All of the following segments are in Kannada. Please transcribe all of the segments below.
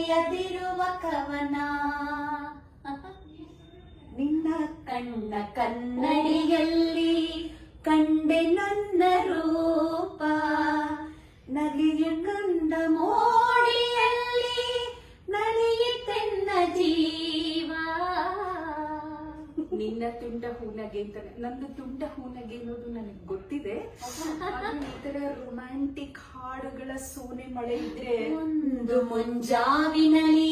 ಬರೆಯದಿರುವ ಕವನ. ನಿನ್ನ ಕಣ್ಣ ಕನ್ನಡಿಯಲ್ಲಿ ಕಂಡೆ ನನ್ನ ರೂಪ. ನಲಿಯ ಕಂದ ಮೋಡಿಯಲ್ಲಿ ನಲಿಯುತ್ತೆನ್ನ ಜೀವ. ನಿನ್ನ ತುಂಡ ಹೂನಗೆ ಅಂತ ನಂದು ತುಂಡ ಹೂನಗೆ ಅನ್ನೋದು ನನಗೆ ಗೊತ್ತಿದೆ. ಈ ತರ ರೊಮ್ಯಾಂಟಿಕ್ ಹಾಡುಗಳ ಸೋನೆ ಮಳೆ ಇದ್ರೆ ಒಂದು ಮುಂಜಾವಿನಲಿ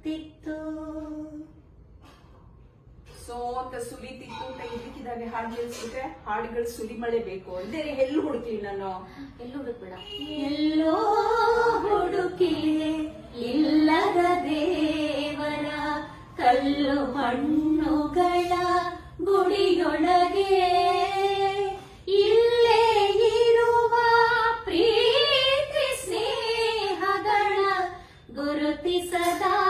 ನುಸುಳುತ್ತಿತ್ತು ಸೋತ ಅಂತ ಸುಲಿತಿತ್ತು. ಅಂತ ಇದಕ್ಕಿದಾಗ ಹಾಡು ನಿಲ್ಸ್ಬಿಟ್ರೆ ಹಾಡುಗಳು ಸುಲಿ ಮಳೆ ಬೇಕು ಅಂದ್ರೆ ಎಲ್ಲಿ ಹುಡುಕಿ ನಾನು. ಎಲ್ಲೋ ಹುಡುಕ್ಬೇಡ. ಎಲ್ಲೋ ಹುಡುಕಿ ಇಲ್ಲದ ದೇವರ ಕಲ್ಲು ಮಣ್ಣುಗಳ ಗುಡಿಯೊಳಗೆ. ಇಲ್ಲೇ ಇರುವ ಪ್ರೀತಿ ಸ್ನೇಹಗಳ ಗುರುತಿಸದಾದೆನು